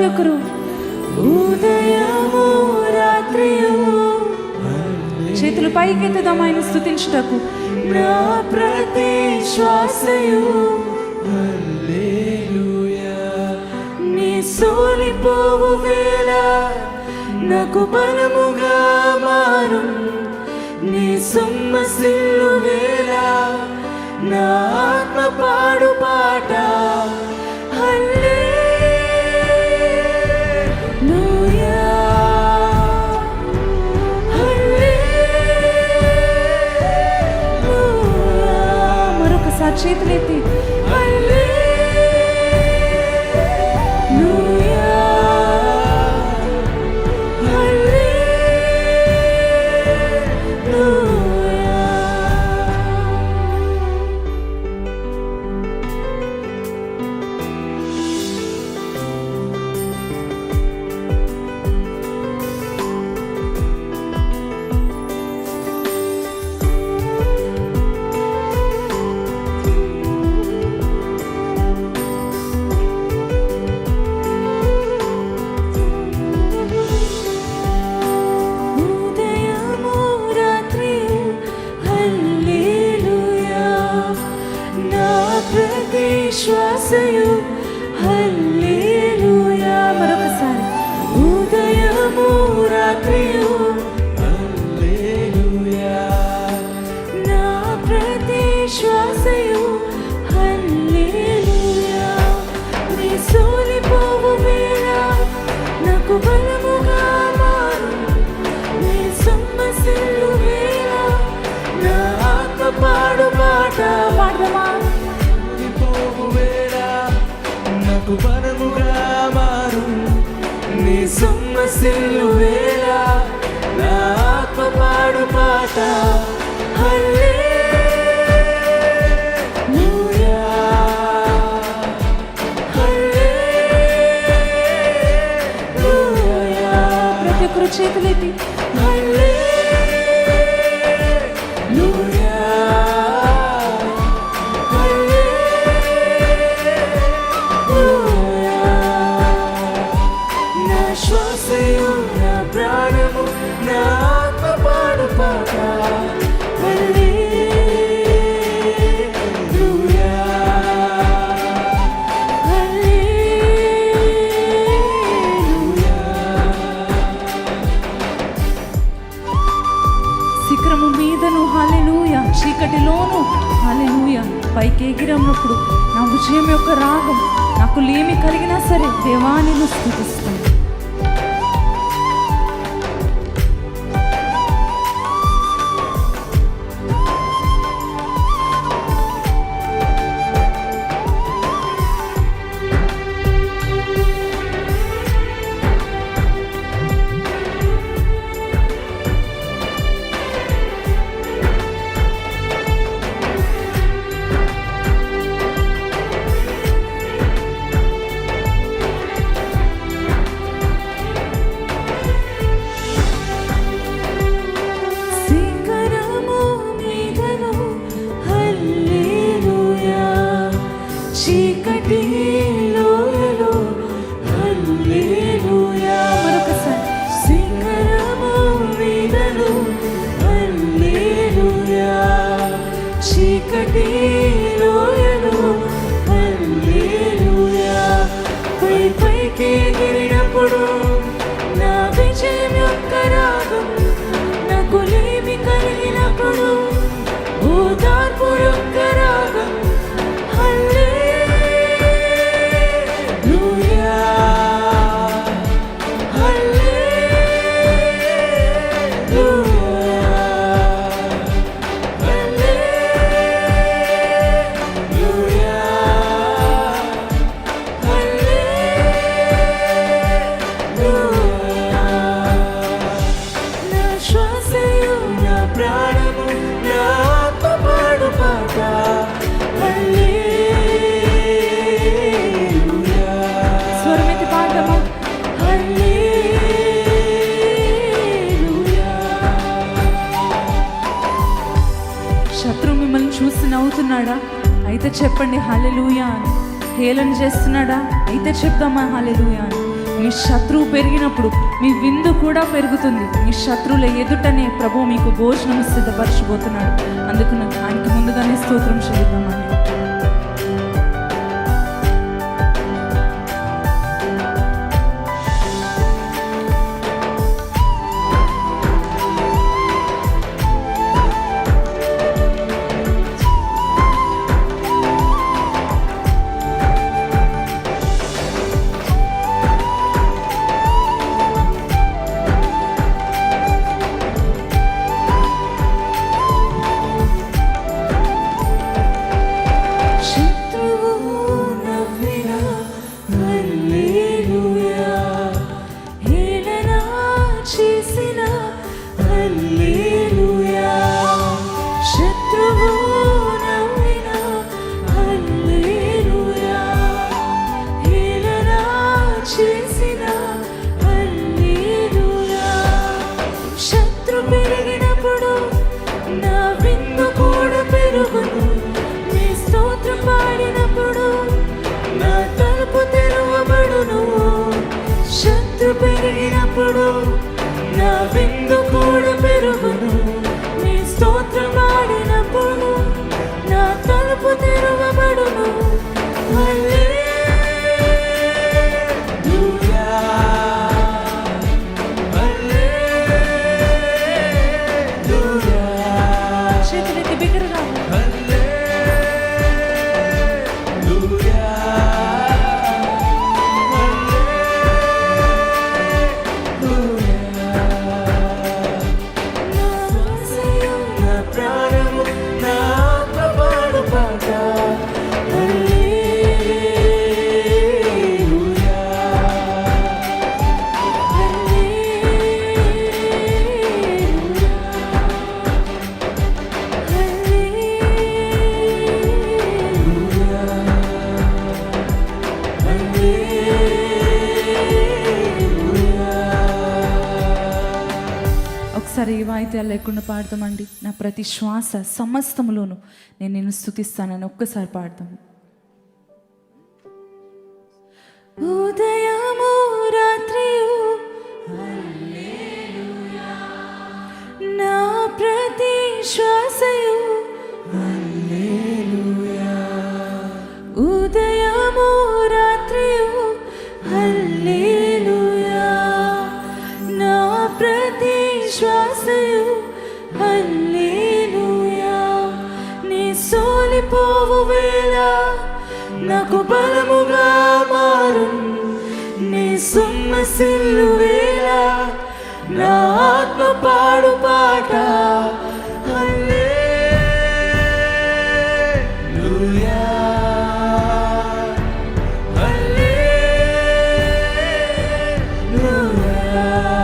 ప్రతి ఒక్కరు ఉదయము రాత్రియు చేతులు పైకెత్తుదాం ఆయన స్థుతించుటకు నా ప్రతి శ్వాసయు నీ సోలిపోవు వేళ నాకు బలముగా మారు. నీ సొమ్మసిల్లు వేళ నా ఆత్మ పాడు పాట बातचीत लेती थी। సోలిపోవు వేళ నా ఆత్మ పాడు పాట పాడదామా ప్రతి ఒక్కరు శిఖరము మీదను హాలెలూయ చీకటిలోను హాలెలూయ పైకి ఎగిరినప్పుడు నా విజయం యొక్క రాగం నాకు లేమి కలిగినా సరే దేవాని స్థుతిస్తాను. చేస్తున్నాడా? అయితే చెప్పండి హాలెలూయా అని. హేళన చేస్తున్నాడా? అయితే చెప్దామా హాలెలూయా అని. మీ శత్రువు పెరిగినప్పుడు మీ విందు కూడా పెరుగుతుంది. మీ శత్రువుల ఎదుటనే ప్రభు మీకు భోజనం సిద్ధపరచబోతున్నాడు. అందుకు నాకు ఆయనకి ముందుగానే స్తోత్రం చెల్లిద్దామని. ఒకసారి ఈ వాయిద్యాలు లేకుండా పాడతామండి నా ప్రతి శ్వాస సమస్తములోను నేను నిన్ను స్థుతిస్తానని ఒక్కసారి పాడతాం ఉదయము సున్న సిల్లువేళ నా ఆత్మ పాడు పాట. Yeah.